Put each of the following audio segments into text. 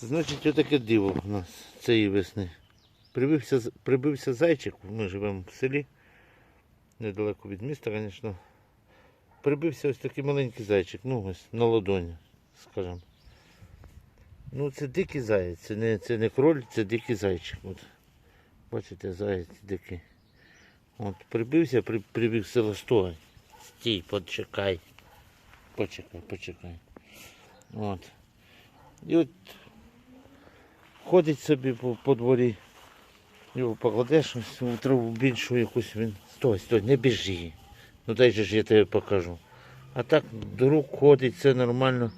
Значить, отаке диво у нас цієї весни. Прибився, прибився зайчик, ми живемо в селі, недалеко від міста, звісно. Прибився ось такий маленький зайчик, ну ось на ладоні, скажімо. Ну це дикий заєць, це не, це не кроль, це дикий зайчик. От. Бачите, заєць дикий. От, прибився, при, прибіг село стой. Стій, почекай. Почекай, почекай. От. І от ходить собі по, по дворі. Його покладеш ось у траву більшу якусь він. Стой, стой, не біжи. Ну дай же ж я тебе покажу. А так до рук ходить, все нормально.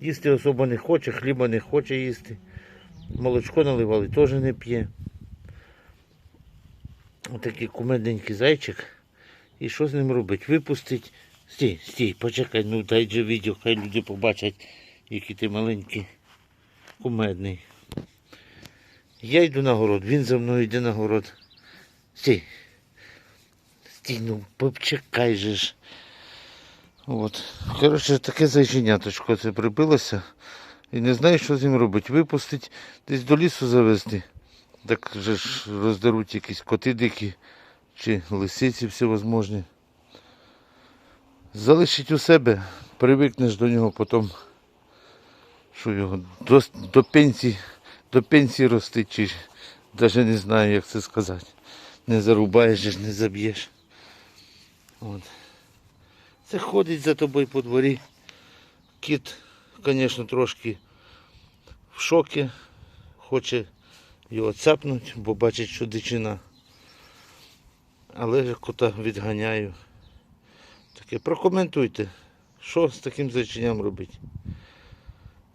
Їсти особо не хоче, хліба не хоче їсти. Молочко наливали, теж не п'є. Отакий кумедненький зайчик. І що з ним робить? Випустить. Стій, стій, почекай, ну дай же відео, хай люди побачать, який ти маленький, кумедний. Я йду на город, він за мною йде на город. Стій. Стій, ну почекай же ж. От. Коротше, таке зайченяточко це прибилося. І не знаю, що з ним робити. Випустить, десь до лісу завести. Так же ж роздеруть якісь коти дикі чи лисиці всевозможні. Залишить у себе, привикнеш до нього потім, що його до, до пенсії, до пенсії рости, чи навіть не знаю, як це сказати. Не зарубаєш, не заб'єш. От. Це ходить за тобою по дворі. Кіт, звісно, трошки в шокі, хоче його цапнути, бо бачить, що дичина. Але кота відганяю. Таке, прокоментуйте, що з таким зайченням робити.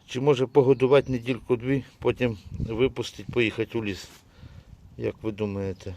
Чи може погодувати недільку-дві, потім випустити, поїхати у ліс. Як ви думаєте?